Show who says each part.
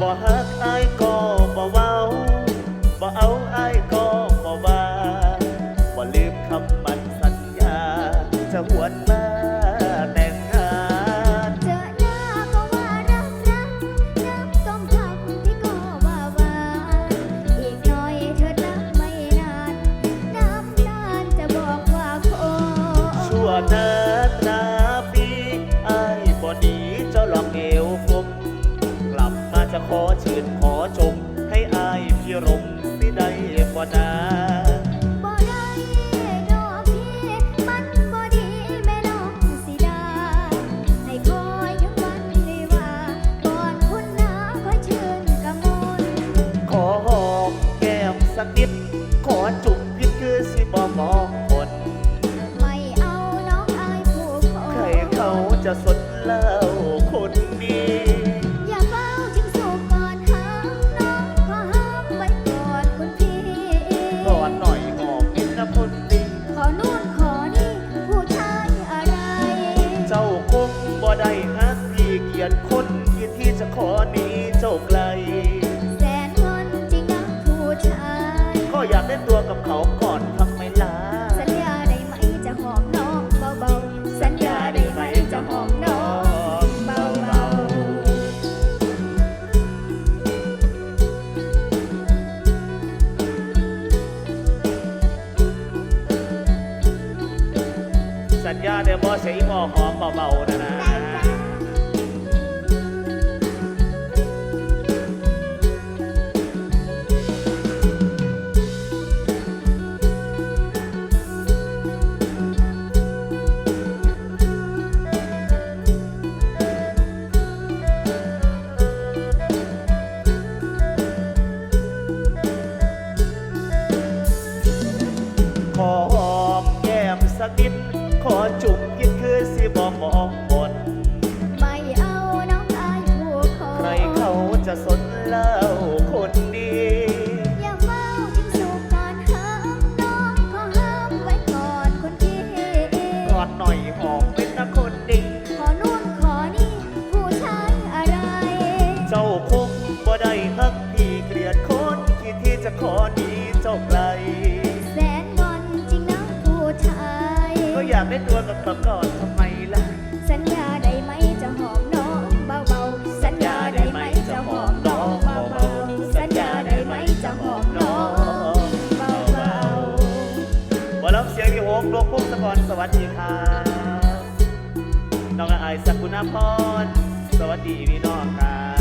Speaker 1: บ
Speaker 2: ่ฮักอายก็บ่เว้าบ่เอาอายก็บ่ว่าบ่ลืมคำมันสัญญาจะหวนมาะขอชื่นขอชม ให้อายพี่รมสิได้บ่นา
Speaker 1: บ่ได้ดอกพี่มันบ่ดีแม่น้องสิดา ให้คอยถึงวันได้ว่ากอนคุณนาคอชื่นกำมล
Speaker 2: ขอหอมแก้มสักนิด ขอจุพิษคือสิบ่มองคน
Speaker 1: ไม่เอาน้องอายผู้คนใครเขา
Speaker 2: จะสนเลิ ได้ฮักพี่เกียรติคนที่ที่จะขอหนีเจ้าไกล
Speaker 1: แสนงอนจริงนะผู้ชาย
Speaker 2: ก็อยากได้ตัวกับเขาก่อนทำไมล่ะสัญ
Speaker 1: ญาได้ไหมจะหอมน้องเบาๆสัญญาได้ไหมจะหอมน้องเบา
Speaker 2: ๆสัญญาเดี๋ยวบอใช้หมอหอมเบาๆนะนะ สักนิด ขอจุบยิดคือสิบอกมองบน
Speaker 1: ไม่เอาน้องอายผู้คอใครเขา
Speaker 2: จะสนเล่าคนดี
Speaker 1: อย่าเฝ้าจึงสูบก่อนห้ามน้องขอห้ามไว้ก่อนคุณพี่ก
Speaker 2: อดหน่อยหอมเป็นนะคนดี
Speaker 1: ขอนู่นขอนี่ผู้ชายอะไร เ
Speaker 2: จ้าคงบ่ได้ฮักพี่เกลียดคนที่ที่จะขอห อยากได้ตัวกับก่อนทำไมล่ะ
Speaker 1: สัญญาได้ไหมจะหอมน้องเบาๆ สัญญาได้ไหมจะหอมน้องเบาๆ สัญญาได้ไหมจะหอมน้องเบา
Speaker 2: บอลำเสียงที่หกดวงพุ่มสะกอนสวัสดีครับน้องอายสักกุณาพรสวัสดีพี่น้องครับ